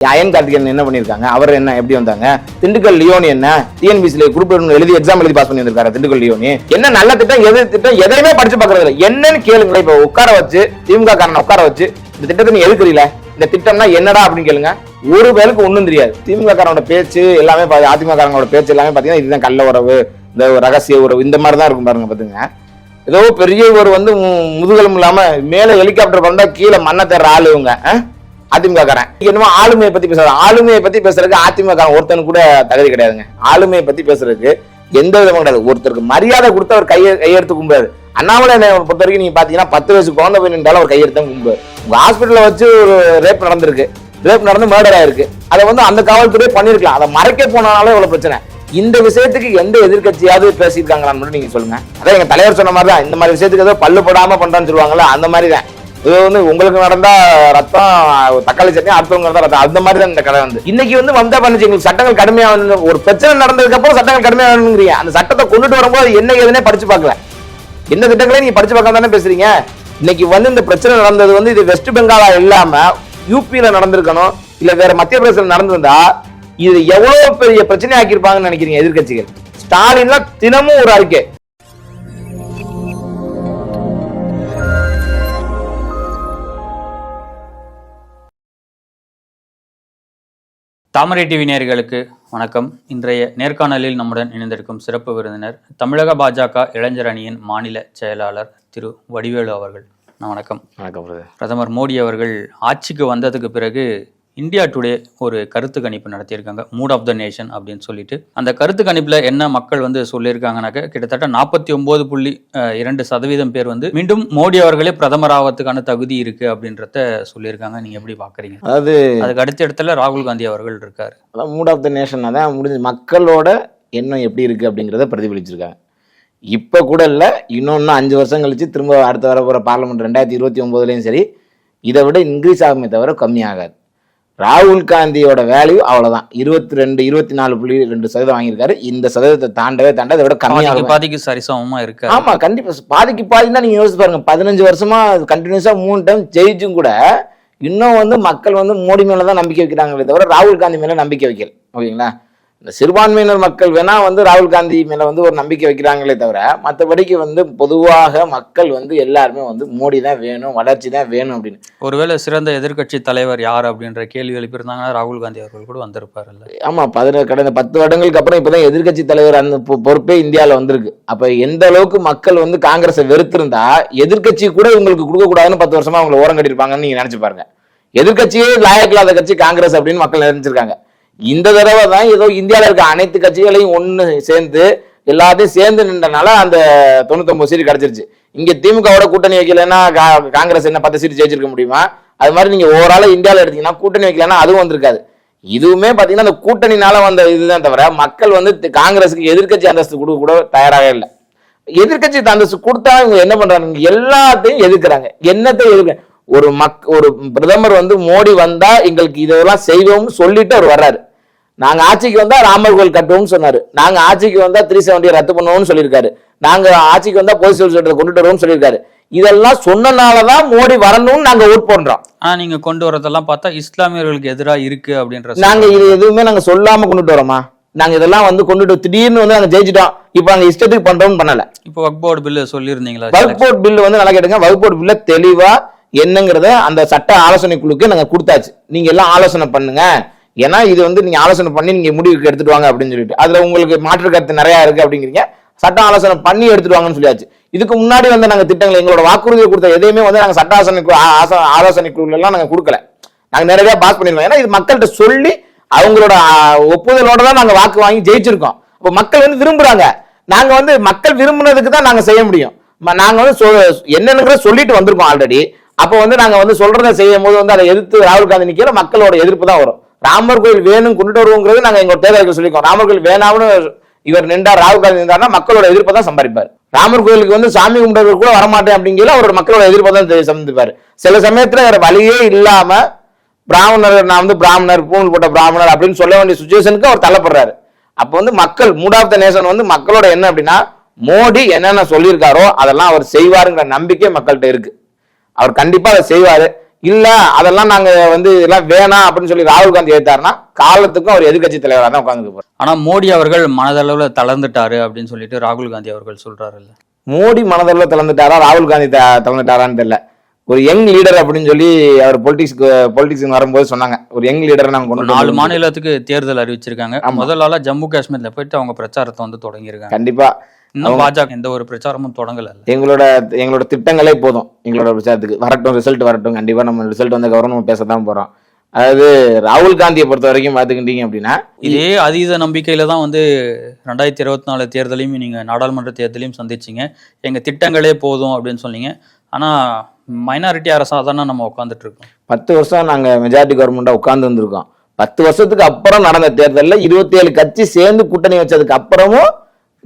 Iron Karthikeyan என்ன பண்ணியிருக்காங்க? அவர் என்ன எப்படி வந்தாங்க? திண்டுக்கல் லியோனி என்ன? டிஎன்பிசில குரூப் எழுதி எக்ஸாம் எழுதி பாஸ் பண்ணியிருக்காரு திண்டுக்கல் லியோனி? என்ன நல்ல திட்டம் எது திட்டம் எதையுமே படிச்சு பாக்குறது இல்லை. என்னன்னு கேளுங்க. இப்ப உட்கார வச்சு திமுக காரனை உட்கார வச்சு இந்த திட்டத்தை நீ எதுக்குறீல? இந்த திட்டம்னா என்னடா அப்படின்னு கேளுங்க. ஒரு பேருக்கு ஒன்றும் தெரியாது. திமுக காரனோட பேச்சு எல்லாமே அதிமுக காரங்களோட பேச்சு எல்லாமே பாத்தீங்கன்னா இதுதான் கள்ள உறவு இந்த ரகசிய உறவு இந்த மாதிரி தான் இருக்கும் பாருங்க பாத்துங்க ஏதோ பெரிய ஒரு வந்து மு- முதுகெலும் இல்லாம மேல ஹெலிகாப்டர் வந்தா கீழே மண்ணை தேடுற ஆள் இவங்க ஆ? அதிமுக காரன் என்னமோ ஆளுமையை பத்தி பேசுறாங்க ஆளுமையை பத்தி பேசுறதுக்கு அதிமுக காரன் ஒருத்தன் கூட தகுதி கிடையாதுங்க. ஆளுமையை பத்தி பேசுறதுக்கு எந்த விதமும் கிடையாது. ஒருத்தருக்கு மரியாதை கொடுத்து அவர் கையை கையெடுத்து கும்பிடாது அண்ணாமலை என்னை பொறுத்த வரைக்கும் நீங்க பாத்தீங்கன்னா பத்து வயசு குழந்தை போய் நின்றாலும் அவர் கையெடுத்து கும்பிடுவார். உங்க ஹாஸ்பிட்டல வச்சு ஒரு ரேப் நடந்திருக்கு. ரேப் நடந்து மர்டர் ஆயிருக்கு. அதை வந்து அந்த காவல்துறையே பண்ணிருக்கலாம் அதை மறைக்க போனாலும் இவ்வளவு பிரச்சனை? இந்த விஷயத்துக்கு எந்த எதிர்க்கட்சியாவது பேசியிருக்காங்களான்னு மட்டும் நீங்க சொல்லுங்க. அதான் எங்க தலைவர் சொன்ன மாதிரி தான் இந்த மாதிரி விஷயத்துக்கு ஏதோ பல்லு படாம பண்றான்னு சொல்லுவாங்கல்ல அந்த மாதிரி தான் இது வந்து உங்களுக்கு நடந்தா ரத்தம் தக்காளி சட்னி அடுத்தவங்க நடந்தா ரத்தம். அந்த மாதிரி தான் இந்த கடை வந்து. இன்னைக்கு வந்து வந்தா பண்ணுச்சு. எங்களுக்கு சட்டங்கள் கடுமையா வந்து ஒரு பிரச்சனை நடந்ததுக்கு அப்புறம் சட்டங்கள் கடுமையா வேணுங்கிறீங்க. அந்த சட்டத்தை கொண்டுட்டு வரும்போது என்ன எதுனே படிச்சு பார்க்கல. என்ன திட்டங்களே நீங்க படிச்சு பார்க்காம தானே பேசுறீங்க? இன்னைக்கு வந்து இந்த பிரச்சனை நடந்தது வந்து இது வெஸ்ட் பெங்காலா இல்லாம யூபியில நடந்திருக்கணும் இல்ல வேற மத்திய பிரதேசத்துல நடந்திருந்தா இது எவ்வளவு பெரிய பிரச்சனை ஆக்கியிருப்பாங்கன்னு நினைக்கிறீங்க எதிர்கட்சிகள் ஸ்டாலின்லாம் தினமும் ஒரு அறிக்கை. தாமரை டிவி நேயர்களுக்கு வணக்கம். இன்றைய நேர்காணலில் நம்முடன் இணைந்திருக்கும் சிறப்பு விருந்தினர் தமிழக பாஜக இளைஞர் அணியின் மாநில செயலாளர் திரு வடிவேலு அவர்கள். நான் வணக்கம். வணக்கம் பிரதமர் மோடி அவர்கள் ஆட்சிக்கு வந்ததுக்கு பிறகு இந்தியா டுடே ஒரு கருத்து கணிப்பு நடத்தியிருக்காங்க. மூட் ஆஃப் த நேஷன் அப்படின்னு சொல்லிட்டு. அந்த கருத்து கணிப்பில் என்ன மக்கள் வந்து சொல்லியிருக்காங்கனாக்க கிட்டத்தட்ட நாற்பத்தி ஒன்பது புள்ளி இரண்டு சதவீதம் பேர் வந்து மீண்டும் மோடி அவர்களே பிரதமர் ஆவதுக்கான தகுதி இருக்கு அப்படின்றத சொல்லியிருக்காங்க. நீங்க எப்படி பாக்குறீங்க? அதாவது அதுக்கு அடுத்த இடத்துல ராகுல் காந்தி அவர்கள் இருக்காரு. அதான் மூட் ஆஃப் த நேஷன் அதான் முடிஞ்சு மக்களோட எண்ணம் எப்படி இருக்கு அப்படிங்கிறத பிரதிபலிச்சிருக்காங்க. இப்போ கூட இல்லை இன்னொன்று அஞ்சு வருஷம் கழிச்சு திரும்ப அடுத்த வர போகிற பார்லமெண்ட் ரெண்டாயிரத்தி இருபத்தி ஒம்போதுலேயும் சரி இதை விட இன்க்ரீஸ் ஆகுமே தவிர கம்மியாகாது. ராகுல் காந்தியோட வேல்யூ அவ்வளவுதான். இருபத்தி ரெண்டு இருபத்தி நாலு புள்ளி ரெண்டு சதவீதம் வாங்கியிருக்காரு. இந்த சதவீதத்தை தாண்டவே தாண்ட அதை விட கம்மியாக பாதிக்கு சரிசமமா இருக்கு ஆமா கண்டிப்பா. பாதிக்கு பாதி தான் நீங்க யோசிச்சு பாருங்க. பதினஞ்சு வருஷமா கண்டினியூஸா மூணு டைம் ஜெயிச்சும் கூட இன்னும் வந்து மக்கள் வந்து மோடி மேல தான் நம்பிக்கை வைக்கிறாங்களே தவிர ராகுல் காந்தி மேல நம்பிக்கை வைக்கல. ஓகேங்களா? இந்த சிறுபான்மையினர் மக்கள் வேணா வந்து ராகுல் காந்தி மேல வந்து ஒரு நம்பிக்கை வைக்கிறாங்களே தவிர மற்றபடிக்கு வந்து பொதுவாக மக்கள் வந்து எல்லாருமே வந்து மோடி தான் வேணும் வளர்ச்சி தான் வேணும் அப்படின்னு. ஒருவேளை சிறந்த எதிர்க்கட்சி தலைவர் யார் அப்படின்ற கேள்வி எழுப்பியிருந்தாங்கன்னா ராகுல் காந்தி அவர்கள் கூட வந்திருப்பாருல்ல. ஆமா பதின கடந்த பத்து வருடங்களுக்கு அப்புறம் இப்பதான் எதிர்க்கட்சி தலைவர் அந்த பொறுப்பே இந்தியால வந்திருக்கு. அப்ப எந்த அளவுக்கு மக்கள் வந்து காங்கிரஸை வெறுத்திருந்தா எதிர்க்கட்சி கூட இவங்களுக்கு கொடுக்க கூடாதுன்னு பத்து வருஷமா அவங்க ஓரம் கட்டிருப்பாங்கன்னு நீங்க நினைச்சு பாருங்க. எதிர்க்கட்சியே லாயக்கில்லாத கட்சி காங்கிரஸ் அப்படின்னு மக்கள் நினைச்சிருக்காங்க. இந்த தடவை தான் ஏதோ இந்தியாவில் இருக்க அனைத்து கட்சிகளையும் ஒன்று சேர்ந்து எல்லாத்தையும் சேர்ந்து நின்றனால அந்த தொண்ணூத்தொம்பது சீட் கிடைச்சிருச்சு. இங்க திமுகவோட கூட்டணி வைக்கலன்னா கா- காங்கிரஸ் என்ன பத்து சீட் ஜெயிச்சிருக்க முடியுமா? அது மாதிரி நீங்க ஓவரால இந்தியாவில் எடுத்தீங்கன்னா கூட்டணி வைக்கலன்னா அதுவும் வந்திருக்காது. இதுவுமே பாத்தீங்கன்னா அந்த கூட்டணினால வந்த இதுதான் தவிர மக்கள் வந்து காங்கிரஸுக்கு எதிர்க்கட்சி அந்தஸ்து கொடுக்க கூட தயாராக இல்லை. எதிர்க்கட்சி அந்தஸ்து கொடுத்தா இவங்க என்ன பண்றாங்க? எல்லாத்தையும் எதிர்க்கிறாங்க. என்னத்தை எதிர்க்க ஒரு மக் ஒரு பிரதமர் வந்து மோடி வந்தா எங்களுக்கு இதெல்லாம் செய்வோம்னு சொல்லிட்டு அவர் வர்றாரு. நாங்க ஆட்சிக்கு வந்தா ராமர் கோயில் கட்டுவோம்னு சொன்னாரு. நாங்க ஆட்சிக்கு வந்தா த்ரீ செவன்டி ரத்து பண்ணுவோம்னு சொல்லியிருக்காரு. நாங்க ஆட்சிக்கு வந்தா போலீஸ் சட்டத்தை கொண்டுட்டு வருவோம்னு சொல்லியிருக்காரு. இதெல்லாம் சொன்னனாலதான் மோடி வரணும்னு நாங்க ஓட் பண்றோம். ஆனா நீங்க கொண்டு வரதெல்லாம் பார்த்தா இஸ்லாமியர்களுக்கு எதிரா இருக்கு அப்படின்ற நாங்க இது எதுவுமே நாங்க சொல்லாம கொண்டுட்டு வரோமா நாங்க இதெல்லாம் வந்து கொண்டுட்டு திடீர்னு வந்து நாங்க ஜெயிச்சிட்டோம். இப்ப நாங்க இஷ்டத்துக்கு பண்றோம்னு பண்ணல. இப்போ வக் போர்டு பில்லு சொல்லியிருந்தீங்களா? வகுப்பு போர்ட் பில் வந்து நல்லா கேட்டுங்க வகுப்பு போர்ட் பில்ல தெளிவா என்னங்கிறத அந்த சட்ட ஆலோசனை குழுக்கு நாங்க கொடுத்தாச்சு. நீங்க எல்லாம் ஆலோசனை பண்ணுங்க. ஏன்னா இது வந்து நீங்க ஆலோசனை பண்ணி நீங்க முடிவுக்கு எடுத்துட்டு வாங்க அப்படின்னு சொல்லிட்டு. அதுல உங்களுக்கு மாற்று கருத்து நிறைய இருக்கு அப்படிங்கிறீங்க. சட்ட ஆலோசனை பண்ணி எடுத்துட்டு வாங்கன்னு சொல்லியாச்சு. இதுக்கு முன்னாடி வந்து நாங்க திட்டங்கள் எங்களோட வாக்குறுதியை கொடுத்த எதையுமே வந்து நாங்க சட்ட ஆலோசனை ஆ- ஆலோசனை குழுல எல்லாம் நாங்க கொடுக்கல. நாங்க நேரடியா பாஸ் பண்ணிருக்கோம் ஏன்னா இது மக்கள்கிட்ட சொல்லி அவங்களோட ஒப்புதலோட தான் நாங்க வாக்கு வாங்கி ஜெயிச்சிருக்கோம். இப்போ மக்கள் வந்து விரும்புறாங்க. நாங்க வந்து மக்கள் விரும்புனதுக்கு தான் நாங்க செய்ய முடியும். நாங்க வந்து சொ- சொல்லிட்டு வந்திருக்கோம் ஆல்ரெடி அப்போ வந்து நாங்க வந்து சொல்றதை செய்யும் போது வந்து அதை எதிர்த்து ராகுல் காந்தி நிக்கல மக்களோட எதிர்ப்பு தான் வரும். ராமர் கோயில் வேணும் கொண்டுட்டு வருவோங்கிறது நாங்க எங்களோட தேர்தலுக்கு சொல்லிக்கோம் ராமர் கோயில் வேணாம்னு இவர் நின்றார் ராகுல் காந்தி நின்றாருன்னா மக்களோட எதிர்ப்பை தான் சம்பாதிப்பார். ராமர் கோயிலுக்கு வந்து சாமி கும்பிடுறது கூட வரமாட்டேன் அப்படிங்கிற அவரோட மக்களோட எதிர்ப்பை தான் தெ- சில சமயத்துல வேற வழியே இல்லாம பிராமணர் நான் வந்து பிராமணர் பூணல் போட்ட பிராமணர் அப்படின்னு சொல்ல வேண்டிய சுச்சுவேஷனுக்கு அவர் தள்ளப்படுறாரு. அப்போ வந்து மக்கள் மூட் ஆஃப் த நேஷன் வந்து மக்களோட என்ன அப்படின்னா மோடி என்னென்ன சொல்லியிருக்காரோ அதெல்லாம் அவர் செய்வாருங்கிற நம்பிக்கை மக்கள்கிட்ட இருக்கு. அவர் கண்டிப்பா அதை செய்வாரு. இல்ல அதெல்லாம் நாங்க வந்து இதெல்லாம் வேணாம் அப்படின்னு சொல்லி ராகுல் காந்தி எடுத்தாருன்னா காலத்துக்கும் அவர் எதிர்க்கட்சி தலைவராக தான் உட்காந்துக்க போறாரு. ஆனா மோடி அவர்கள் மனதளவுல தளர்ந்துட்டாரு அப்படின்னு சொல்லிட்டு ராகுல் காந்தி அவர்கள் சொல்றாருல்ல. மோடி மனதளவில் திறந்துட்டாரா ராகுல் காந்தி த- திறந்துட்டாரான்னு தெரியல. ஒரு யங் லீடர் அப்படின்னு சொல்லி அவர் பொலிட்டிக்ஸ்க்கு பொலிட்டிக்ஸ் வரும்போது சொன்னாங்க. ஒரு யங் லீடரை நாங்க கொண்டு நாலு மாநிலத்துக்கு தேர்தல் அறிவிச்சிருக்காங்க. ஆமா. முதல் ஆளா ஜம்மு காஷ்மீர்ல போயிட்டு அவங்க பிரச்சாரத்தை வந்து தொடங்கியிருக்காங்க. கண்டிப்பா. இன்னும் பாஜக எந்த ஒரு பிரச்சாரமும் தொடங்கல. எங்களோட எங்களோட திட்டங்களே போதும். எங்களோட பிரச்சாரத்துக்கு வரட்டும் ரிசல்ட் வரட்டும் கண்டிப்பா நம்ம ரிசல்ட் வந்த கவர்மெண்ட் நம்ம பேசத்தான் போறோம். அதாவது ராகுல் காந்தியை பொறுத்த வரைக்கும் பாத்துக்கிட்டீங்க அப்படின்னா இதே அதீத நம்பிக்கையில தான் வந்து ரெண்டாயிரத்தி இருபத்தி நாலு தேர்தலையும் நீங்க நாடாளுமன்ற தேர்தலையும் சந்திச்சீங்க. எங்க திட்டங்களே போதும் அப்படின்னு சொன்னீங்க. ஆனா மைனாரிட்டி அரசா தானே நம்ம உட்காந்துட்டு இருக்கோம். பத்து வருஷம் நாங்க மெஜாரிட்டி கவர்மெண்டா உட்கார்ந்து வந்திருக்கோம் பத்து வருஷத்துக்கு அப்புறம் நடந்த தேர்தல்ல இருபத்தி ஏழு கட்சி சேர்ந்து கூட்டணி வச்சதுக்கு அப்புறமும்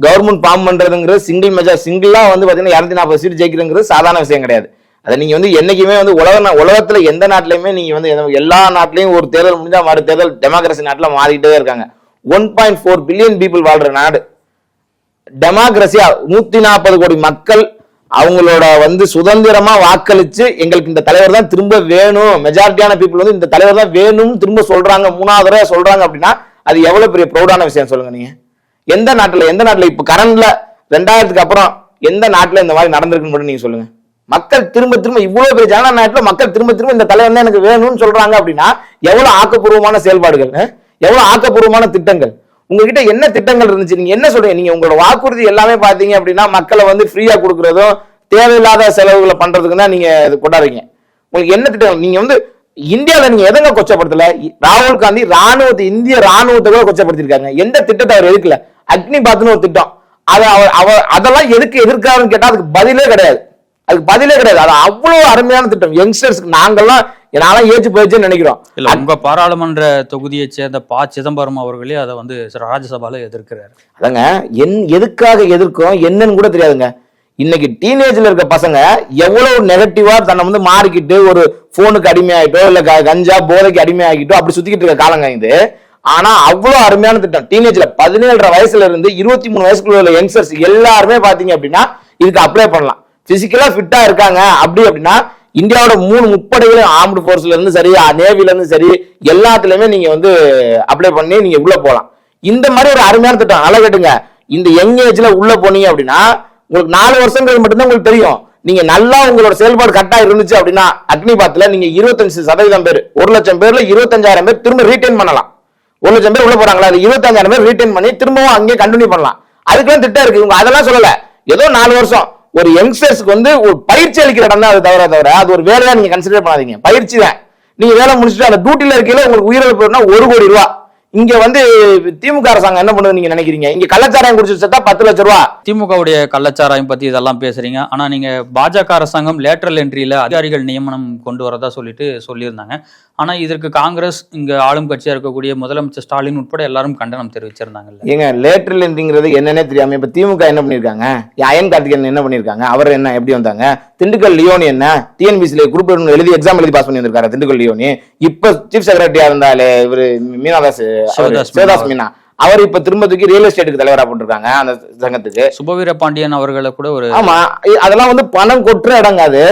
கவர்மெண்ட் ஃபார்ம் பண்றதுங்கிறது சிங்கிள் மெஜார் சிங்கிளா வந்து பாத்தீங்கன்னா இரநூத்தி நாற்பது சீட் ஜெயிக்கிறதுங்கிறது சாதாரண விஷயம் கிடையாது. அதை நீங்க வந்து என்னைக்குமே வந்து உலக நா- உலகத்துல எந்த நாட்டிலையுமே நீங்க வந்து எல்லா நாட்டிலையும் ஒரு தேர்தல் முடிஞ்சா மறு தேர்தல் டெமோக்ரஸி நாட்டில் மாறிக்கிட்டே இருக்காங்க. One point four billion people வாழ்ற நாடு. டெமோக்ரஸியா நூத்தி நாற்பது கோடி மக்கள் அவங்களோட வந்து சுதந்திரமா வாக்களிச்சு எங்களுக்கு இந்த தலைவர் தான் திரும்ப வேணும். மெஜாரிட்டியான பீப்புள் வந்து இந்த தலைவர் தான் வேணும்னு திரும்ப சொல்றாங்க. மூணாவது தடவை சொல்றாங்க அப்படின்னா அது எவ்வளவு பெரிய ப்ரௌடான விஷயம் சொல்லுங்க நீங்க. எந்த நாட்டில் எந்த நாட்டில்? இப்போ கரண்ட்ல ரெண்டாயிரத்துக்கு அப்புறம் எந்த நாட்டில் இந்த மாதிரி நடந்திருக்குன்னு மட்டும் நீங்கள் சொல்லுங்கள் மக்கள் திரும்ப திரும்ப இவ்வளவு பெரிய ஜனநாயகத்தில் மக்கள் திரும்ப திரும்ப இந்த தலைவர் தான் எனக்கு வேணும்னு சொல்றாங்க அப்படின்னா எவ்வளவு ஆக்கப்பூர்வமான செயல்பாடுகள் எவ்வளோ எவ்வளவு ஆக்கப்பூர்வமான திட்டங்கள்? உங்ககிட்ட என்ன திட்டங்கள் இருந்துச்சு? நீங்க என்ன சொல்றீங்க? நீங்க உங்களோட வாக்குறுதி எல்லாமே பாத்தீங்க அப்படின்னா மக்களை வந்து ஃப்ரீயா கொடுக்கறதும் தேவையில்லாத செலவுகளை பண்றதுக்கு தான் நீங்க இது கொண்டாடுறீங்க. உங்களுக்கு என்ன திட்டம் நீங்க வந்து இந்தியாவில் நீங்க எதங்க கொச்சப்படுத்தல? ராகுல் காந்தி ராணுவத்தை இந்திய ராணுவத்தை கூட கொச்சப்படுத்திருக்காங்க எந்த திட்டத்தை அவர் எதுக்கல அக்னி பாத்னு ஒரு திட்டம். அதை அவர் அவர் அதெல்லாம் எதுக்கு எதிர்க்காருன்னு கேட்டா அதுக்கு பதிலே கிடையாது. அதுக்கு பதிலே கிடையாது. அது அவ்வளவு அருமையான திட்டம். யங்ஸ்டர்ஸ்க்கு நாங்கெல்லாம் நான்லாம் ஏச்சு போயிடுச்சுன்னு நினைக்கிறோம். இல்ல உங்க பாராளுமன்ற தொகுதியை சேர்ந்த ப. சிதம்பரம் அவர்களே அதை வந்து ராஜ்யசபால எதிர்க்கிறாரு. அதங்க என் எதுக்காக எதிர்க்கும் என்னன்னு கூட தெரியாதுங்க. இன்னைக்கு டீனேஜ்ல இருக்க பசங்க எவ்வளவு நெகட்டிவா தன்னை வந்து மாறிக்கிட்டு ஒரு போனுக்கு அடிமையாயிட்டோ இல்ல கஞ்சா போதைக்கு அடிமையாகிட்டோ அப்படி சுத்திக்கிட்டு இருக்க காலங்க இது. ஆனா அவ்வளவு அருமையான திட்டம். டீனேஜ்ல பதினேழரை வயசுல இருந்து இருபத்தி மூணு வயசுக்குள்ள உள்ள யங்ஸ்டர்ஸ் எல்லாருமே பாத்தீங்க அப்படின்னா இதுக்கு அப்ளை பண்ணலாம். பிசிக்கலா ஃபிட்டா இருக்காங்க. அப்படி அப்படின்னா இந்தியாவோட மூணு முப்படைகளும் ஆர்ம்டு போர்ஸ்ல இருந்து சரி நேவில இருந்து சரி எல்லாத்துலயுமே நீங்க வந்து அப்ளை பண்ணி நீங்க உள்ள போகலாம் இந்த மாதிரி ஒரு அருமையான திட்டம். நல்லா கேட்டுங்க. இந்த யங் ஏஜ்ல உள்ள போனீங்க அப்படின்னா உங்களுக்கு நாலு வருஷங்கள் மட்டும்தான் உங்களுக்கு தெரியும். நீங்க நல்லா உங்களோட செயல்பாடு கரெக்டா இருந்துச்சு அப்படின்னா அக்னி பாத்துல நீங்க இருபத்தஞ்சு சதவீதம் பேர் ஒரு லட்சம் பேர்ல இருபத்தஞ்சாயிரம் பேர் திரும்ப ரீட்டைன் பண்ணலாம். ஒரு லட்சம் பேர் உள்ள போறாங்களா? அது இருபத்தஞ்சாயிரம் பேர் ரீட்டைன் பண்ணி திரும்பவும் அங்கேயே கண்டினியூ பண்ணலாம். அதுக்கெல்லாம் திட்டம் இருக்கு. இவங்க அதெல்லாம் சொல்லல. ஏதோ நாலு வருஷம். ஒரு யங்ஸ்டர்ஸ்க்கு வந்து ஒரு பயிற்சி அளிக்கிற இடம் தான் அது தவிர தவிர அது ஒரு வேலையா நீங்க கன்சிடர் பண்ணாதீங்க. பயிற்சி தான். நீங்க வேலை முடிச்சுட்டு அந்த டியூட்டில இருக்கையில உங்களுக்கு உயிரிழப்புனா ஒரு கோடி ரூபா. இங்க வந்து திமுக அரசாங்கம் என்ன பண்ணுது நீங்க நினைக்கிறீங்க? இங்க கள்ளச்சாராயம் குடிச்சு பத்து லட்சம் ரூபா. திமுகவுடைய கள்ளச்சாராயம் பத்தி இதெல்லாம் பேசுறீங்க. ஆனா நீங்க பாஜக அரசாங்கம் லேட்டரல் என்ட்ரியில அதிகாரிகள் நியமனம் கொண்டு வரதா சொல்லிட்டு சொல்லியிருந்தாங்க. ஆனா இதற்கு காங்கிரஸ் இங்க ஆளும் கட்சியா இருக்கக்கூடிய முதலமைச்சர் ஸ்டாலின் உட்பட எல்லாரும் கண்டனம் தெரிவிச்சிருந்தாங்கல்ல. ஏங்க லேட்டரல் என்ட்ரிங்கிறது என்னன்னே தெரியாம இப்ப திமுக என்ன பண்ணிருக்காங்க? அயன் கார்த்திகேயன் என்ன பண்ணிருக்காங்க? அவர் என்ன எப்படி வந்தாங்க? திண்டுக்கல் லியோனி என்ன? டிஎன்பிசில குரூப் எழுதி எக்ஸாம் எழுதி பாஸ் பண்ணி வந்திருக்காரு திண்டுக்கல் லியோனி? இப்ப சீஃப் செக்ரட்டரியா இருந்தாலே இவரு மீனாதாஸ் சிவதாஸ் மீனா. அவர் இப்ப திரும்ப தூக்கி ரியல் எஸ்டேட்டுக்கு தலைவரா போட்டிருக்காங்க அந்த சங்கத்துக்கு. சுபவீர பாண்டியன் அவர்களை கூட ஒரு ஆமா அதெல்லாம் வந்து பணம் கொட்டுற இடங்க அது.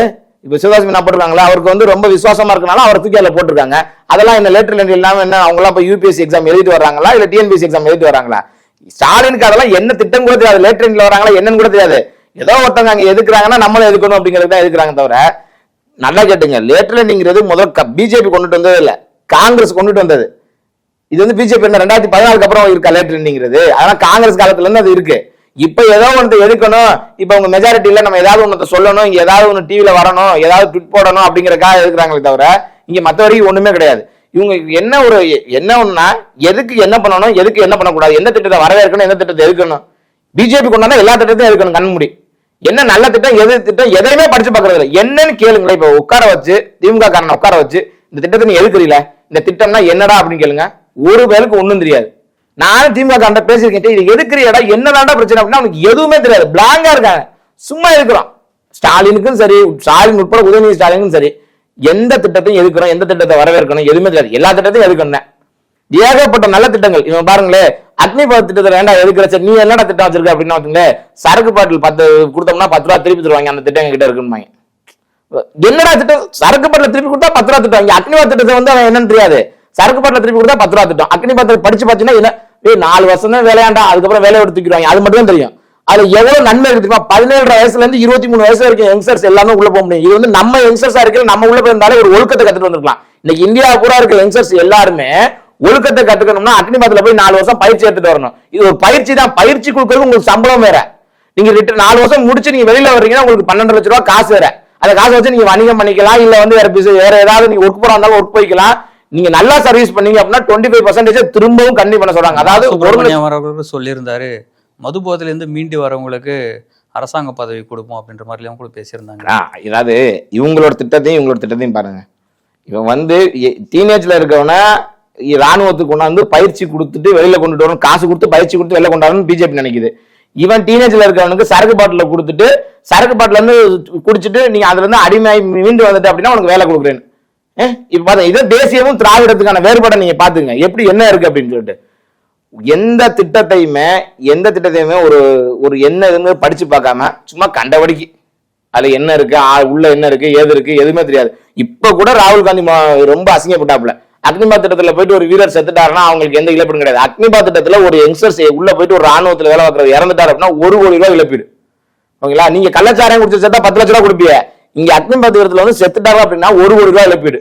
இப்போ சிவதாஸ் மீனா போட்டிருக்காங்களா அவருக்கு வந்து ரொம்ப விசுவாசமா இருக்கனால அவர் தூக்கி அதில் போட்டிருக்காங்க. அதெல்லாம் இந்த லேட்டர் என்ட்ரி இல்லாமல் என்ன அவங்களாம் இப்போ யூபிஎஸ்சி எக்ஸாம் எழுதிட்டு வராங்களா இல்லை டிஎன்பிஎஸ்சி எக்ஸாம் எழுதிட்டு வராங்களா ஸ்டாலினுக்கு அதெல்லாம் என்ன திட்டம் கூட தெரியாது. லேட்டர் என்ட்ரில வராங்களா என்னன்னு கூட தெரியாது. ஏதோ ஒருத்தவங்க அங்கே எதுக்குறாங்கன்னா நம்மளும் எதுக்கணும் அப்படிங்கிறது தான் எதுக்குறாங்க தவிர நல்லா கேட்டுங்க. லேட்டர் என்ட்ரிங்கிறது முதல் பிஜேபி கொண்டுட்டு வந்தது இல்லை. காங்கிரஸ் கொண்டுட்டு வந்தது. இது வந்து பிஜேபி என்ன ரெண்டாயிரத்தி பதினாலுக்கு அப்புறம் இருக்கா லேட்டர் என்ட்ரிங்கிறது அதனால காங்கிரஸ் காலத்துல இருந்து அது இருக்குது இப்ப ஏதோ ஒன்று எடுக்கணும். இப்ப உங்க மெஜாரிட்டியில் நம்ம ஏதாவது ஒன்று சொல்லணும். இங்க ஏதாவது ஒன்று டிவியில் வரணும். ஏதாவது ட்விட் போடணும் அப்படிங்கறக்காக எடுக்கிறாங்களே தவிர இங்க மற்ற வரைக்கும் ஒண்ணுமே கிடையாது. இவங்க என்ன ஒரு என்ன ஒண்ணுனா எதுக்கு என்ன பண்ணணும் எதுக்கு என்ன பண்ணக்கூடாது எந்த திட்டத்தை வரவேற்கணும் எந்த திட்டத்தை எதுக்கணும் பிஜேபி கொண்டாந்தா எல்லா திட்டத்தையும் எடுக்கணும் கண்மூடி. என்ன நல்ல திட்டம் எது திட்டம் எதையுமே படிச்சு பாக்குறது இல்லை. என்னன்னு கேளுங்களேன் இப்ப உட்கார வச்சு திமுக காரனை உட்கார வச்சு இந்த திட்டத்தை நீ எதுக்குறீல? இந்த திட்டம்னா என்னடா அப்படின்னு கேளுங்க. ஒரு பேருக்கு ஒன்றும் தெரியாது. நானும் திமுக அந்த பேசியிருக்கேன் இது இது இடம் என்னதான்டா பிரச்சனை அப்படின்னா அவனுக்கு எதுவுமே தெரியாது. பிளாங்கா இருக்காங்க. சும்மா இருக்கிறோம் ஸ்டாலினுக்கும் சரி ஸ்டாலின் உட்பட உதயநிதி ஸ்டாலினுக்கும் சரி எந்த திட்டத்தையும் எதுக்குறோம் எந்த திட்டத்தை வரவேற்கணும் எதுவுமே தெரியாது. எல்லா திட்டத்தையும் எதுக்கணும் ஏகப்பட்ட நல்ல திட்டங்கள். இவன் பாருங்களேன் அக்னி பவர் திட்டத்தை வேண்டாம் எதுக்குற சரி நீ என்னடா திட்டம் வச்சிருக்க அப்படின்னு வச்சுங்களேன் சரக்கு பாட்டில் பத்து கொடுத்தோம்னா பத்து ரூபா திருப்பி தருவாங்க அந்த திட்டம் கிட்ட இருக்குன்னு என்னடா திட்டம்? சரக்கு பாட்டில் திருப்பி கொடுத்தா பத்து ரூபா திட்டம். இங்க திட்டத்தை வந்து அவன் என்னன்னு தெரியாது. சரக்கு பாட்டில திருப்பி கொடுத்தா பத்து ரூபா திட்டம். அக்னி பாத்திரம் படிச்சு பார்த்தீங்கன்னா என்ன? ஏய் நாலு வருஷம் தான் வேலையாண்டா. அதுக்கப்புறம் வேலையை எடுத்துக்கிறாங்க அது மட்டும் தான் தெரியும். அதுல எவ்வளவு நன்மை இருக்குமா பதினேழு வயசுல இருந்து இருபத்தி மூணு வயசு வரைக்கும் யங்ஸ்டர்ஸ் எல்லாமே உள்ள போக முடியும். இது வந்து நம்ம யங்ஸ்டர்ஸா இருக்கிற நம்ம உள்ள போயிருந்தாலே ஒரு ஒழுக்கத்தை கத்துட்டு வந்திருக்கலாம். இன்னைக்கு இந்தியா பூரா இருக்கிற யங்ஸ்டர்ஸ் எல்லாருமே ஒழுக்கத்தை கத்துக்கணும்னா அக்னிபாத்துல போய் நாலு வருஷம் பயிற்சி எடுத்துட்டு வரணும். இது ஒரு பயிற்சி தான். பயிற்சி கொடுக்கறது உங்களுக்கு சம்பளம் வேற. நீங்க ரிட்டர் நாலு வருஷம் முடிச்சு நீங்க வெளியில வர்றீங்கன்னா உங்களுக்கு பன்னெண்டு லட்ச ரூபா காசு வேற. அந்த காசை வச்சு நீங்க வணிகம் பண்ணிக்கலாம் இல்ல வந்து வேற பிசினஸ் வேற ஏதாவது நீங்க ஒர்க் போறா இருந்தாலும் ஒர்க் போய்க்கலாம். நீங்க நல்லா சர்வீஸ் பண்ணீங்க அப்படின்னா டுவெண்ட்டி ஃபைவ் பர்சன்டேஜ் திரும்பவும் கண்டி பண்ண சொல்றாங்க. அதாவது சொல்லியிருந்தாரு மது போதையிலேருந்து மீண்டு வரவங்களுக்கு அரசாங்க பதவி கொடுப்போம் அப்படின்ற மாதிரிலாம் கூட பேசியிருந்தாங்க. அதாவது இவங்களோட திட்டத்தையும் இவங்களோட திட்டத்தையும் பாருங்க. இவன் வந்து டீனேஜ்ல இருக்கவன ராணுவத்துக்கு கொண்டாந்து பயிற்சி கொடுத்துட்டு வெளியில கொண்டுட்டு வரணும். காசு கொடுத்து பயிற்சி கொடுத்து வெளில கொண்டாடணும் பிஜேபி நினைக்குது. இவன் டீனேஜ்ல இருக்கவனுக்கு சரக்கு பாட்டில கொடுத்துட்டு சரக்கு பாட்டில இருந்து குடிச்சிட்டு நீங்க அதுல இருந்து அடிமையாகி மீண்டு வந்துட்டு அப்படின்னா உனக்கு வேலை கொடுக்குறேன்னு. ஏ, இப்ப பாருங்க இதே தேசியமும் திராவிடத்துக்கான வேறுபாடை நீங்க பாத்துங்க எப்படி என்ன இருக்கு அப்படின்னு சொல்லிட்டு. எந்த திட்டத்தையுமே எந்த திட்டத்தையுமே ஒரு ஒரு என்ன இதுன்னு படிச்சு பார்க்காம சும்மா கண்டபடிக்கு. அதுல என்ன இருக்கு ஆ- உள்ள என்ன இருக்கு ஏது இருக்கு எதுவுமே தெரியாது. இப்ப கூட ராகுல் காந்தி மா- ரொம்ப அசிங்கப்பட்டாப்ல அக்னிபாத் திட்டத்துல போயிட்டு ஒரு வீரர் செத்துட்டாருன்னா அவங்களுக்கு எந்த இழப்பீடும் கிடையாது. அக்னிபாத் திட்டத்துல ஒரு யங்ஸ்டர்ஸ் உள்ள போயிட்டு ஒரு ராணுவத்துல வேலை பார்க்கறது இறந்துட்டாரு அப்படின்னா ஒரு கோடி ரூபாய் இழப்பீடு. ஓகேங்களா? நீங்க கள்ளச்சாரம் குடிச்சு செத்தா பத்து லட்ச ரூபா கொடுப்பீங்க. இங்க அக்னி பத்திரத்துல வந்து செத்துட்டாரு அப்படின்னா ஒரு கோடி ரூபாய் இழப்பீடு.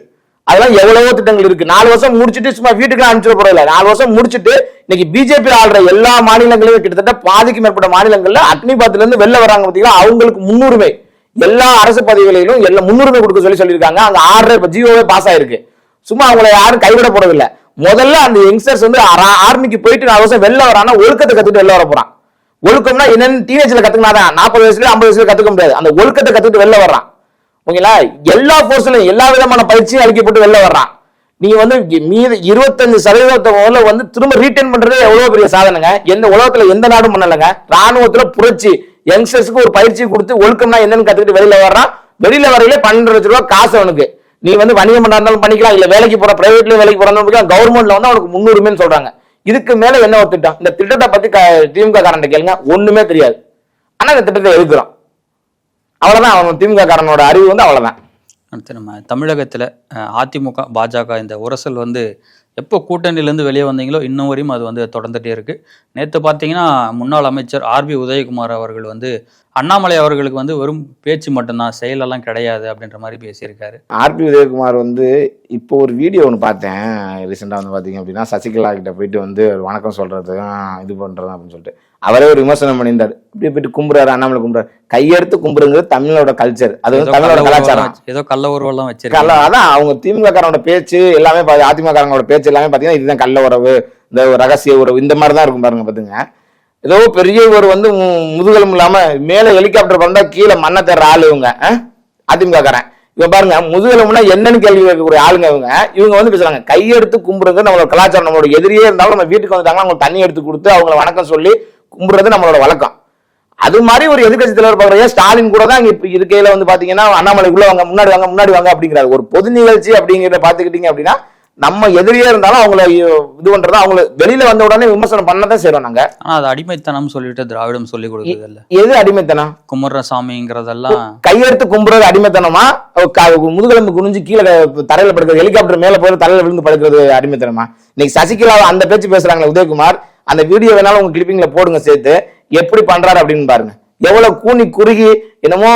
அதெல்லாம் எவ்வளவோ திட்டங்கள் இருக்கு. நாலு வருஷம் முடிச்சுட்டு சும்மா வீட்டுக்கு அனுப்பிச்சிட போறது நாலு வருஷம் முடிச்சுட்டு இன்னைக்கு பிஜேபி ஆள்ற எல்லா மாநிலங்களையும் கிட்டத்தட்ட பாதிக்கு மேற்பட்ட மாநிலங்கள்ல அக்னிபாத்துல இருந்து வெளில வராங்க பாத்தீங்கன்னா அவங்களுக்கு முன்னுரிமை. எல்லா அரசு பதவிகளிலும் எல்லா முன்னுரிமை கொடுக்க சொல்லி சொல்லியிருக்காங்க. அங்க ஆர்டர் இப்ப ஜியோவே பாஸ் ஆயிருக்கு. சும்மா அவங்கள யாரும் கைவிட போறதில்ல. முதல்ல அந்த யங்ஸ்டர்ஸ் வந்து ஆர்மிக்கு போயிட்டு நாலு வருஷம் வெளில வரானா ஒழுக்கத்தை கத்துட்டு வெளில வர போறான். ஒழுக்கம்னா என்னன்னு டீனேஜ்ல கத்துக்கினாதான். நாற்பது வயசுல ஐம்பது வயசுல கத்துக்க முடியாது. அந்த ஒழுக்கத்தை கத்துட்டு வெளில வர்றான். ஓகேங்களா எல்லா போர்ஸ்லையும் எல்லா விதமான பயிற்சியும் அளிக்கப்பட்டு வெளில வர்றான். நீங்க வந்து மீது இருபத்தஞ்சு சதவீதத்தை முதல்ல வந்து திரும்ப ரீட்டைன் பண்றதே எவ்வளவு பெரிய சாதனைங்க? எந்த உலகத்துல எந்த நாடும் பண்ணலங்க? ராணுவத்துல புரட்சி யங்ஸ்டர்ஸ்க்கு ஒரு பயிற்சி கொடுத்து ஒழுக்கம்னா என்னன்னு கத்துக்கிட்டு வெளியில வர்றான். வெளியில வரையில பன்னெண்டு லட்ச ரூபாய் காசு அவனுக்கு. நீ வந்து வணிகம் பண்ணா இருந்தாலும் பண்ணிக்கலாம் இல்ல வேலைக்கு போற பிரைவேட்ல வேலைக்கு போறாங்க கவர்மெண்ட்ல வந்து அவனுக்கு முன்னுரிமைன்னு சொல்றாங்க. இதுக்கு மேல என்ன ஒரு திட்டம் இந்த திட்டத்தை பத்தி க- திமுக காரண்ட கேளுங்க. ஒண்ணுமே தெரியாது. ஆனா இந்த திட்டத்தை எதிர்க்கிறோம். அவ்வளவுதான் அவன் திமுக காரனோட அறிவு வந்து அவ்வளவுதான். அடுத்து நம்ம தமிழகத்தில் அதிமுக பாஜக இந்த உரசல் வந்து எப்போ கூட்டணியிலேருந்து வெளியே வந்தீங்களோ இன்னும் வரையும் அது வந்து தொடர்ந்துட்டே இருக்கு. நேற்று பார்த்தீங்கன்னா முன்னாள் அமைச்சர் ஆர்பி உதயகுமார் அவர்கள் வந்து அண்ணாமலை அவர்களுக்கு வந்து வெறும் பேச்சு மட்டும்தான் செயலெல்லாம் கிடையாது அப்படின்ற மாதிரி பேசியிருக்காரு. ஆர்பி உதயகுமார் வந்து இப்போ ஒரு வீடியோ ஒன்று பார்த்தேன் ரீசெண்டாக வந்து பார்த்தீங்க அப்படின்னா சசிகலா கிட்ட போயிட்டு வந்து ஒரு வணக்கம் சொல்றதும் இது பண்றதும் அப்படின்னு சொல்லிட்டு. அவரே ஒரு விமர்சனம் பண்ணியிருந்தார். இப்படி போயிட்டு கும்புறாரு அண்ணாமலை கும்புறாரு. கையெடுத்து கும்புறங்கிறது தமிழோட கல்ச்சர் அது வந்து தமிழோட கலாச்சாரம். வச்சு- ஏதோ கள்ள ஊர்வலம் கள்ள வச்சிருக்காங்க அதான் அவங்க திமுக காரனோட பேச்சு எல்லாமே பா- அதிமுக காரங்களோட பேச்சு எல்லாமே பாத்தீங்கன்னா இதுதான் கள்ள உறவு இந்த ரகசிய உறவு இந்த மாதிரி தான் இருக்கும் பாருங்க பாத்துங்க. ஏதோ பெரிய ஒரு வந்து முதுகெலும் இல்லாம மேல ஹெலிகாப்டர் பறந்தா கீழே மண்ணை தேடுற ஆளு இவங்க அஹ்? அதிமுக காரன் இவன் பாருங்க முதுகெலும்புனா என்னன்னு கேள்வி கேட்கக்கூடிய ஆளுங்க இவங்க. இவங்க வந்து பேசுறாங்க கையெடுத்து கும்புறது நம்மளோட கலாச்சாரம் நம்மளோட எதிரியே இருந்தாலும் நம்ம வீட்டுக்கு வந்துட்டாங்கன்னா அவங்க தண்ணி எடுத்து கொடுத்து அவங்கள வணக்கம் சொல்லி கும்புறது நம்மளோட வழக்கம். அது மாதிரி ஒரு எதிர்க்கட்சி தலைவர் பாக்குறீங்க ஸ்டாலின் கூட தான் இப்ப இருக்கையில வந்து பாத்தீங்கன்னா அண்ணாமலை உள்ள வாங்க முன்னாடி வாங்க முன்னாடி வாங்க அப்படிங்கிறாரு. ஒரு பொது நிகழ்ச்சி அப்படிங்கிறத பாத்துக்கிட்டீங்க அப்படின்னா நம்ம எதிரியே இருந்தாலும் அவங்கள இது பண்றதா அவங்கள வெளியில வந்த உடனே விமர்சனம் பண்ணதான் செய்றோம் நாங்க. ஆனா அது அடிமைத்தனம் சொல்லிட்டு திராவிடம் சொல்லி கொடுக்குறது இல்ல. எது அடிமைத்தனம்? குமரசாமிங்கிறதெல்லாம் கையெடுத்து கும்புறது அடிமைத்தனமா? முதுகெலும்பு குனிஞ்சு கீழே தரையில படுக்கிறது ஹெலிகாப்டர் மேல போய் தலையில விழுந்து படுக்கிறது அடிமைத்தனமா? இன்னைக்கு சசிகலா அந்த பேச்சு பேசுறாங்களே உதயகுமார். அந்த வீடியோ வேணாலும் உங்க கிளிப்பிங்ல போடுங்க சேர்த்து. எப்படி பண்றாரு அப்படின்னு பாருங்க. எவ்வளவு கூனி குறுகி என்னமோ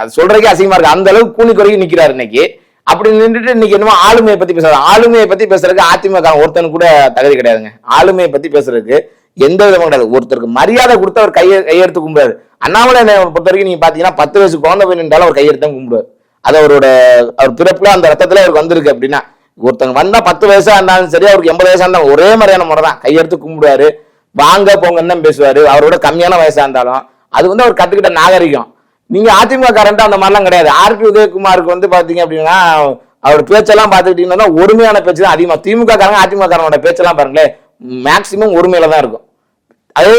அது சொல்றதுக்கே அசிங்கமா இருக்கு. அந்த அளவுக்கு கூனி குறுகி நிக்கிறாரு இன்னைக்கு. அப்படி நின்றுட்டு இன்னைக்கு என்னமோ ஆளுமையை பத்தி பேசுறாரு. ஆளுமையை பத்தி பேசுறதுக்கு அதிமுக ஒருத்தன் கூட தகுதி கிடையாதுங்க. ஆளுமையை பத்தி பேசுறதுக்கு எந்த விதமும் கிடையாது. ஒருத்தருக்கு மரியாதை கொடுத்து அவர் கையை கையெடுத்து கும்பிடாரு அண்ணாமலை பொறுத்த வரைக்கும் நீங்க பாத்தீங்கன்னா பத்து வயசு குழந்தை போய் நின்றாலும் அவர் கையெடுத்து கும்பிடுவார். அது அவரோட அவர் பிறப்புல அந்த ரத்தத்துல அவருக்கு வந்திருக்கு அப்படின்னா ஒருத்தங்க வந்தா பத்து வயசா இருந்தாலும் சரி அவருக்கு எண்பது வயசா இருந்தாலும் ஒரே மாதிரியான முறை தான் கையெடுத்து கும்பிடுவாரு வாங்க போங்கன்னு தான் பேசுவாரு. அவரோட கம்மியான வயசா இருந்தாலும். அது வந்து அவர் கத்துக்கிட்ட நாகரிகம். நீங்க அதிமுக காரன்ட்டு அந்த மாதிரிலாம் கிடையாது. ஆர்பி உதயகுமாருக்கு வந்து பாத்தீங்க அப்படின்னா அவர் பேச்செல்லாம் பார்த்துக்கிட்டீங்கன்னா ஒருமையான பேச்சு தான் அதிகமா. திமுக காரங்க அதிமுக காரனோட பேச்செல்லாம் பாருங்களேன் மேக்சிமம் ஒருமையில தான் இருக்கும். அதே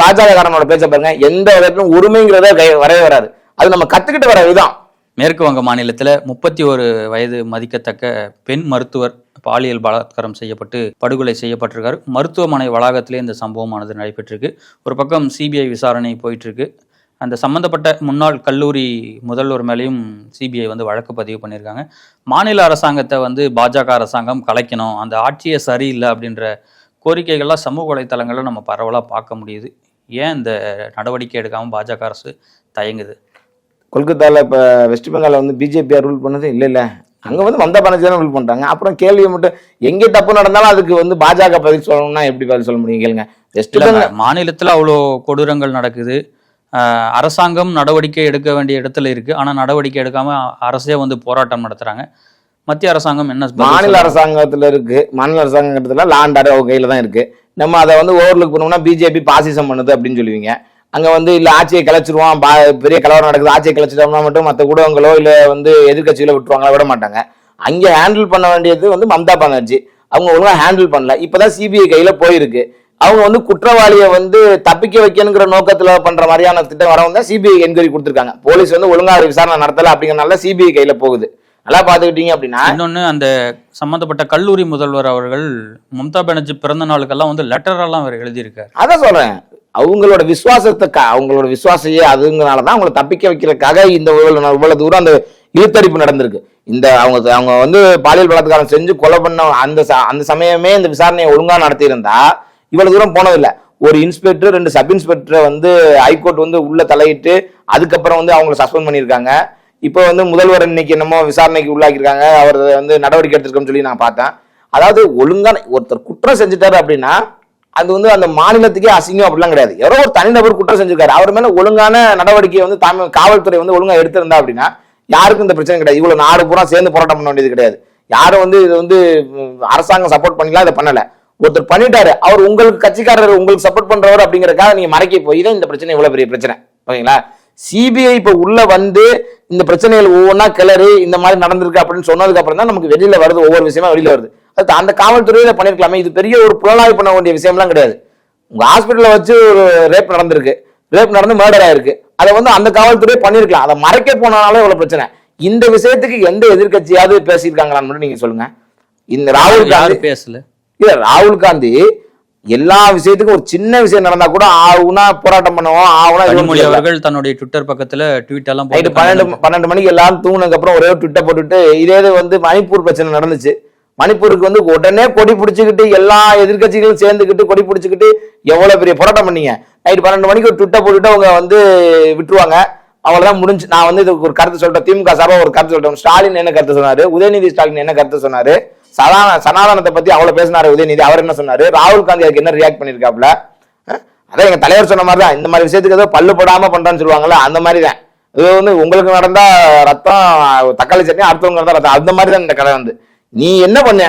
பாஜக காரனோட பேச்ச பாருங்க எந்த விதத்திலும் ஒருமைங்கிறத வரவே வராது. அது நம்ம கத்துக்கிட்டு வர விதம். மேற்கு வங்க மாநிலத்தில் முப்பத்தி ஒரு வயது மதிக்கத்தக்க பெண் மருத்துவர் பாலியல் பலாத்காரம் செய்யப்பட்டு படுகொலை செய்யப்பட்டிருக்காரு. மருத்துவமனை வளாகத்திலே இந்த சம்பவமானது நடைபெற்றிருக்கு. ஒரு பக்கம் சிபிஐ விசாரணை போயிட்டுருக்கு. அந்த சம்பந்தப்பட்ட முன்னாள் கல்லூரி முதல்வர் மேலேயும் சிபிஐ வந்து வழக்கு பதிவு பண்ணியிருக்காங்க. மாநில அரசாங்கத்தை வந்து பாஜக அரசாங்கம் கலைக்கணும். அந்த ஆட்சியே சரியில்லை அப்படின்ற கோரிக்கைகள்லாம் சமூக வலைத்தளங்களில் நம்ம பரவலாக பார்க்க முடியுது. ஏன் இந்த நடவடிக்கை எடுக்காமல் பாஜக அரசு தயங்குது? கொல்கத்தால இப்ப வெஸ்ட் பெங்கால்ல வந்து பிஜேபியா ரூல் பண்ணது இல்ல இல்ல. அங்க வந்து மம்தா பானர்ஜி தான் ரூல் பண்றாங்க அப்புறம் கேள்வி மட்டும் எங்க தப்பு நடந்தாலும் அதுக்கு வந்து பாஜக பதில் சொல்லணும்னா எப்படி பதில் சொல்ல முடியும் கேளுங்க. வெஸ்ட் பெங்கால் மாநிலத்தில் அவ்வளோ கொடூரங்கள் நடக்குது. அரசாங்கம் நடவடிக்கை எடுக்க வேண்டிய இடத்துல இருக்கு. ஆனால் நடவடிக்கை எடுக்காம அரசே வந்து போராட்டம் நடத்துறாங்க. மத்திய அரசாங்கம் என்ன மாநில? அரசாங்கத்துல இருக்கு. மாநில அரசாங்கத்துல லாண்ட் அவங்க கையில தான் இருக்கு. நம்ம அதை வந்து ஓவர்லுக் பண்ணோம்னா பிஜேபி பாசிசம் பண்ணுது அப்படின்னு சொல்லுவீங்க. அங்க வந்து இல்ல ஆட்சியை கலைச்சிருவான் பா- பெரிய கலவரம் நடக்குது ஆட்சியை கலைச்சிட்டோம்னா மட்டும் மற்ற ஊடகங்களோ இல்ல வந்து எதிர்க்கட்சிகளோ விட்டுருவாங்களா விட மாட்டாங்க. அங்க ஹேண்டில் பண்ண வேண்டியது வந்து மம்தா பானர்ஜி. அவங்க ஒழுங்கா ஹேண்டில் பண்ணல. இப்பதான் சிபிஐ கையில போயிருக்கு. அவங்க வந்து குற்றவாளியை வந்து தப்பிக்க வைக்கணுங்கிற நோக்கத்துல பண்ற மாதிரியான திட்டம் வரவங்க தான் சிபிஐ என்கொயரி கொடுத்துருக்காங்க. போலீஸ் வந்து ஒழுங்கா விசாரணை நடத்தல அப்படிங்கறனால சிபிஐ கையில போகுது. நல்லா பாத்துக்கிட்டீங்க அப்படின்னா இன்னொன்னு அந்த சம்பந்தப்பட்ட கல்லூரி முதல்வர் அவர்கள் மம்தா பானர்ஜி பிறந்த நாளுக்கெல்லாம் வந்து லெட்டர் எல்லாம் அவர் எழுதியிருக்காரு. அதான் சொல்றேன். அவங்களோட விசுவாசத்தை அவங்களோட விசுவாசையே அதுங்கனால தான் அவங்கள தப்பிக்க வைக்கிறதுக்காக இந்த இவ்வளவு தூரம் அந்த இழுத்தடிப்பு நடந்திருக்கு. இந்த அவங்க அவங்க வந்து பாலியல் பலாத்காரம் செஞ்சு கொலை பண்ண அந்த ச- அந்த சமயமே இந்த விசாரணையை ஒழுங்கா நடத்தியிருந்தா இவ்வளவு தூரம் போனதில்லை. ஒரு இன்ஸ்பெக்டர் ரெண்டு சப் இன்ஸ்பெக்டரை வந்து ஹைகோர்ட் வந்து உள்ள தலையிட்டு அதுக்கப்புறம் வந்து அவங்கள சஸ்பெண்ட் பண்ணியிருக்காங்க. இப்போ வந்து முதல்வர் இன்னைக்கு என்னமோ விசாரணைக்கு உள்ளாக்கியிருக்காங்க. அவர் வந்து நடவடிக்கை எடுத்திருக்கோம்னு சொல்லி நான் பார்த்தேன். அதாவது ஒழுங்கான ஒருத்தர் குற்றம் செஞ்சுட்டாரு அப்படின்னா அது வந்து அந்த மாநிலத்துக்கே அசிங்கம் அப்படிலாம் கிடையாது. யாரோ ஒரு தனிநபர் குற்றம் செஞ்சிருக்காரு. அவர் மேல ஒழுங்கான நடவடிக்கை வந்து தமிழ் காவல்துறை வந்து ஒழுங்கா எடுத்திருந்தா அப்படின்னா யாருக்கும் இந்த பிரச்சனை கிடையாது. இவ்வளவு நாடு பூரா சேர்ந்து போராட்டம் பண்ண வேண்டியது கிடையாது. யாரும் வந்து இது வந்து அரசாங்கம் சப்போர்ட் பண்ணலாம் இதை பண்ணல. ஒருத்தர் பண்ணிட்டாரு. அவர் உங்களுக்கு கட்சிக்காரர் உங்களுக்கு சப்போர்ட் பண்றவர் அப்படிங்கறக்காக நீங்க மறைக்க போய் தான் இந்த பிரச்சனை இவ்வளவு பெரிய பிரச்சனை. ஓகேங்களா சிபிஐ இப்ப உள்ள வந்து இந்த பிரச்சனைகள் ஒவ்வொன்றா கிளறி இந்த மாதிரி நடந்திருக்கு அப்படின்னு சொன்னதுக்கு அப்புறம் தான் நமக்கு வெளியில வருது ஒவ்வொரு விஷயமா வெளியில வருது. அது அந்த காவல்துறையில பண்ணிருக்கலாமே. இது பெரிய ஒரு புலனாய்வு பண்ண வேண்டிய விஷயம்லாம் கிடையாது. உங்க ஹாஸ்பிட்டல்ல வச்சு ஒரு ரேப் நடந்திருக்கு. ரேப் நடந்து மர்டர் ஆயிருக்கு. அதை வந்து அந்த காவல்துறை பண்ணிருக்கலாம். அதை மறைக்க போனாலே இவ்வளவு பிரச்சனை. இந்த விஷயத்துக்கு எந்த எதிர்க்கட்சியாவது பேசியிருக்காங்களான்னு மட்டும் நீங்க சொல்லுங்க. இந்த ராகுல் காந்தி பேசல. இல்ல ராகுல் காந்தி எல்லா விஷயத்துக்கும் ஒரு சின்ன விஷயம் நடந்தா கூட ஆகுனா போராட்டம் பண்ணுவோம் ஆகுனா கனிமொழி. அவர்கள் தன்னுடைய ட்விட்டர் பக்கத்துல ட்வீட் எல்லாம் பன்னெண்டு பன்னெண்டு மணிக்கு எல்லாரும் தூங்குனதுக்கு அப்புறம் ஒரே ஒரு ட்விட்டை போட்டுட்டு இதே இது வந்து மணிப்பூர் பிரச்சனை நடந்துச்சு. மணிப்பூருக்கு வந்து உடனே கொடி பிடிச்சிக்கிட்டு எல்லா எதிர்க்கட்சிகளும் சேர்ந்துக்கிட்டு கொடி பிடிச்சிக்கிட்டு எவ்வளவு பெரிய போராட்டம் பண்ணீங்க? நைட்டு பன்னெண்டு மணிக்கு ஒரு ட்விட்டை போட்டுட்டு அவங்க வந்து விட்டுருவாங்க. அவ்வளவுதான் முடிஞ்சு. நான் வந்து இதுக்கு ஒரு கருத்து சொல்லிட்டேன் திமுக சார்பாக ஒரு கருத்து சொல்லிட்டேன் ஸ்டாலின் என்ன கருத்து சொன்னாரு? உதயநிதி ஸ்டாலின் என்ன கருத்து சொன்னாரு? சதான சனாதனத்தை பத்தி அவ்வளவு பேசினாரு உதயநிதி. அவர் என்ன சொன்னாரு? ராகுல் காந்தி அதுக்கு என்ன ரியாக்ட் பண்ணிருக்காப்ல அதான் எங்க தலைவர் சொன்ன மாதிரி தான் இந்த மாதிரி விஷயத்துக்கு ஏதோ பல்லு போடாம பண்றான்னு சொல்லுவாங்கல்ல அந்த மாதிரி தான் இது வந்து உங்களுக்கு நடந்தா ரத்தம் தக்காளி சட்னி அடுத்தவங்க நடந்தா ரத்தம். அந்த மாதிரி தான் இந்த கதை வந்து. நீ என்ன பண்ண?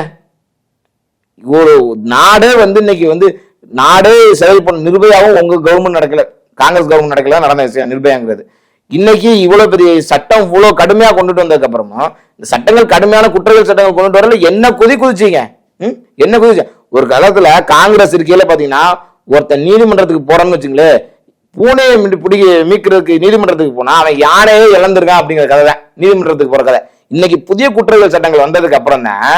ஒரு நாடே வந்து இன்னைக்கு வந்து நாடே செயல் பண்ண நிர்பயாவும் உங்க கவர்மெண்ட் நடக்கல. காங்கிரஸ் கவர்மெண்ட் நடக்கல நடந்த விஷயம் நிர்பயாங்கிறது. இன்னைக்கு இவ்வளவு பெரிய சட்டம் இவ்வளவு கடுமையா கொண்டுட்டு வந்ததுக்கு அப்புறமா இந்த சட்டங்கள் கடுமையான குற்றவியல் சட்டங்கள் கொண்டுட்டு வரல என்ன குதி குதிச்சீங்க? ம்? என்ன குதிச்சு? ஒரு காலத்துல காங்கிரஸ் இருக்கையில பாத்தீங்கன்னா ஒருத்தன் நீதிமன்றத்துக்கு போறான்னு வச்சுங்களேன் பூனையை மீட்டு பிடிக்க மீட்கிறதுக்கு நீதிமன்றத்துக்கு போனா அவன் யானையே இழந்திருக்கான் அப்படிங்கிற கதை தான். நீதிமன்றத்துக்கு போற கதை. இன்னைக்கு புதிய குற்றவியல் சட்டங்கள் வந்ததுக்கு அப்புறம் தான்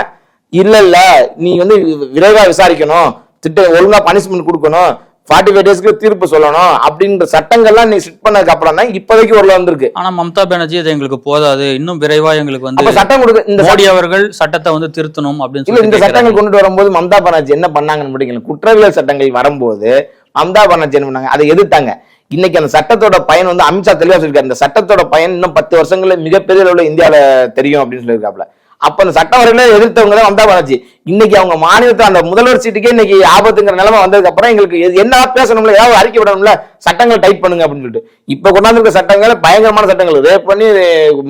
இல்ல இல்ல நீ வந்து விரைவா விசாரிக்கணும். திட்ட ஒழுங்கா பனிஷ்மெண்ட் கொடுக்கணும். ஃபார்ட்டி ஃபைவ் டேஸ்க்கு தீர்ப்பு சொல்லணும். அப்படின்ற சட்டங்கள்லாம் நீ செட் பண்ணதுக்கு அப்புறம் தான் இப்போதைக்கு ஒரு வந்திருக்கு. ஆனா மம்தா பானர்ஜி அது எங்களுக்கு போதாது. இன்னும் விரைவா எங்களுக்கு வந்து சட்டம் கொடுக்க இந்த மோடி அவர்கள் சட்டத்தை வந்து திருத்தணும் அப்படின்னு இல்ல இந்த சொல்லி சட்டங்கள் கொண்டுட்டு வரும்போது மம்தா பானர்ஜி என்ன பண்ணாங்கன்னு முடிக்கல குற்றவியல் சட்டங்கள் வரும்போது மம்தா பானர்ஜி என்ன பண்ணாங்க? அதை எதிர்த்தாங்க. இன்னைக்கு அந்த சட்டத்தோட பயன் வந்து அமித்ஷா தெளிவாக சொல்லியிருக்காரு. இந்த சட்டத்தோட பயன் இன்னும் பத்து வருஷங்கள்ல மிகப்பெரிய அளவில் இந்தியாவில் தெரியும் அப்படின்னு சொல்லியிருக்காப்ல அப்ப அந்த சட்டம் வரையில எதிர்த்தவங்க தான் மம்தா பானர்ஜி இன்னைக்கு அவங்க மாநிலத்தில் அந்த முதல்வர் சீட்டுக்கே இன்னைக்கு ஆபத்துங்கிற நிலைமை வந்ததுக்கு அப்புறம் எங்களுக்கு எது- என்ன பேசணும்ல ஏதாவது அறிக்கை விடணும்ல சட்டங்கள் டைட் பண்ணுங்க அப்படின்னு சொல்லிட்டு. இப்ப கொண்டாந்துருக்க சட்டங்கள் பயங்கரமான சட்டங்கள். ரேப் பண்ணி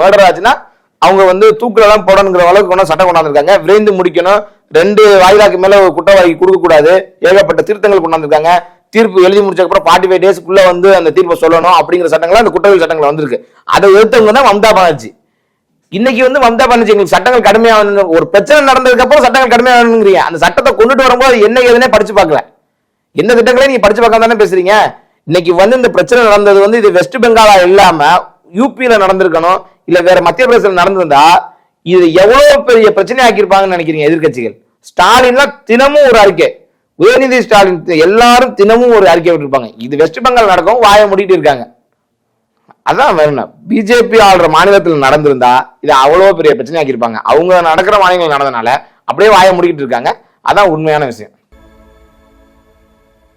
மர்டர் ஆச்சுன்னா அவங்க வந்து தூக்கில எல்லாம் போடணுங்கிற அளவுக்கு கொண்டு சட்டம் கொண்டாந்துருக்காங்க. விரைந்து முடிக்கணும். ரெண்டு வாயிலாக்கு மேல ஒரு குற்றவாளி கொடுக்க கூடாது ஏகப்பட்ட திருத்தங்கள் கொண்டாந்துருக்காங்க. தீர்ப்பு எழுதி முடிச்சதுக்கு ஃபார்ட்டி ஃபைவ் டேஸ்க்குள்ள வந்து அந்த தீர்ப்பை சொல்லணும் அப்படிங்கிற சட்டங்கள் அந்த குற்றவியல் சட்டங்கள் வந்திருக்கு. அதை எதிர்த்தவங்க தான் மம்தா பானர்ஜி. இன்னைக்கு வந்து மம்தா பானர்ஜி எங்களுக்கு சட்டங்கள் கடுமையாக ஒரு பிரச்சனை நடந்ததுக்கு அப்புறம் சட்டங்கள் கடுமையாகணுங்கிறீங்க அந்த சட்டத்தை கொண்டுட்டு வரும்போது என்ன ஏதுனே படிச்சு பார்க்கல. எந்த திட்டங்களே நீங்க படிச்சு பார்க்காம தானே பேசுறீங்க? இன்னைக்கு வந்து இந்த பிரச்சனை நடந்தது வந்து இது வெஸ்ட் பெங்காலா இல்லாம யூபியில நடந்திருக்கணும் இல்ல வேற மத்திய பிரதேசத்தில் நடந்திருந்தா இது எவ்வளவு பெரிய பிரச்சனை ஆக்கியிருப்பாங்கன்னு நினைக்கிறீங்க எதிர்க்கட்சிகள்? ஸ்டாலின்லாம் தினமும் ஒரு அறிக்கை. உதயநிதி ஸ்டாலின் எல்லாரும் தினமும் ஒரு அறிக்கை விட்டுருப்பாங்க. இது வெஸ்ட் பெங்கால் நடக்கும் வாயை மூடிட்டு இருக்காங்க. அதான் வேணும் பிஜேபி ஆள்ற மாநிலத்தில் நடந்திருந்தா இது அவ்வளோ பெரிய பிரச்சனையாக்கி இருப்பாங்க அவங்க நடக்கிற மாநிலங்கள் நடந்தனால அப்படியே வாயை முடிக்கிட்டு இருக்காங்க. அதான் உண்மையான விஷயம்.